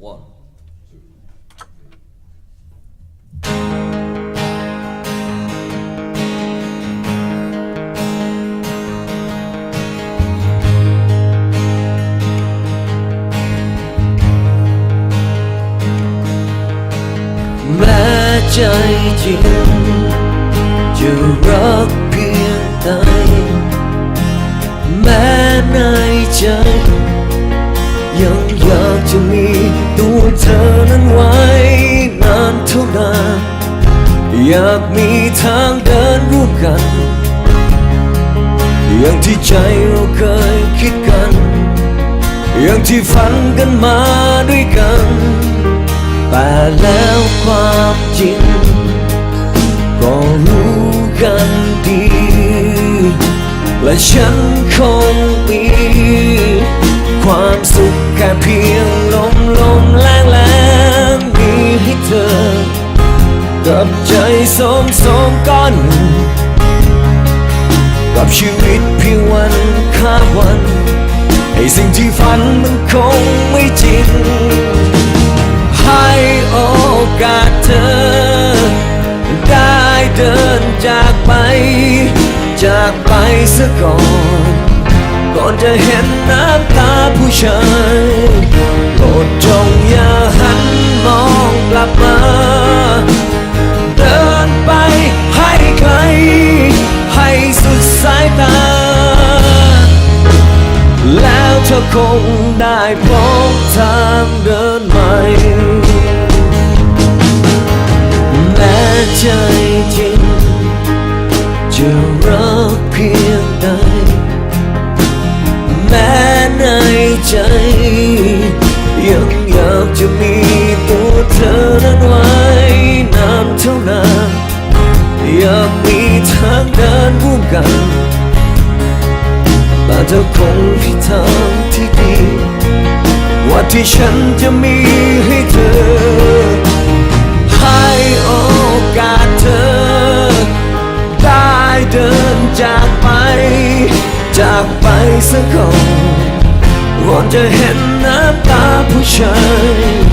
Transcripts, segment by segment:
one แม้ใจจริงจะรักเพีย อยากมีทางเดินร่วมกัน อย่างที่ใจเราเคยคิดกัน อย่างที่ฝันกันมาด้วยกัน แต่แล้วความจริง ก็รู้กันดี และฉันคงมี ความสุขแค่เพียงลมลมแรงแรง สมสมก้อนหนึ่งกับชีวิตเพียงวันข้ามวัน ให้สิ่งที่ฝันมันคงไม่จริง ให้โอกาสเธอ ได้เดินจากไป จากไปซะก่อน ก่อนจะเห็นน้ำตาผู้ชายโปรดจงอย่าหันมองกลับมา คงได้พบทางเดินใหม่แม้ใจจริงจะรักเพียงใด แม้ในใจ ยังอยากจะมีตัวเธอนั้นไว้นานเท่านานอยากมีทางเดินร่วมกัน เธอคงมีทางที่ดี ว่าที่ฉันจะมีให้เธอ ให้โอกาสเธอ ได้เดินจากไป จากไปซะก่อนก่อนจะเห็นน้ำตาผู้ชาย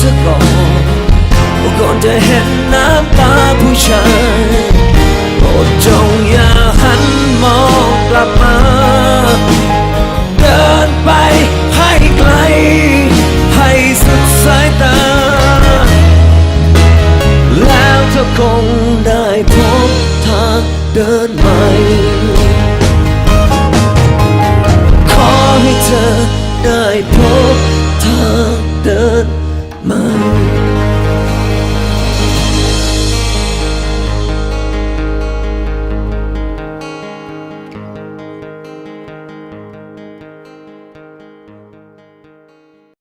ซะก่อนก่อนจะเห็นน้ำตาผู้ชายโปรดจงอย่าหันมองกลับมา เดินไปให้ไกล ให้สุดสายตา แล้วเธอคงได้พบทางเดินใหม่ขอให้เธอได้พบทางเดิน mão.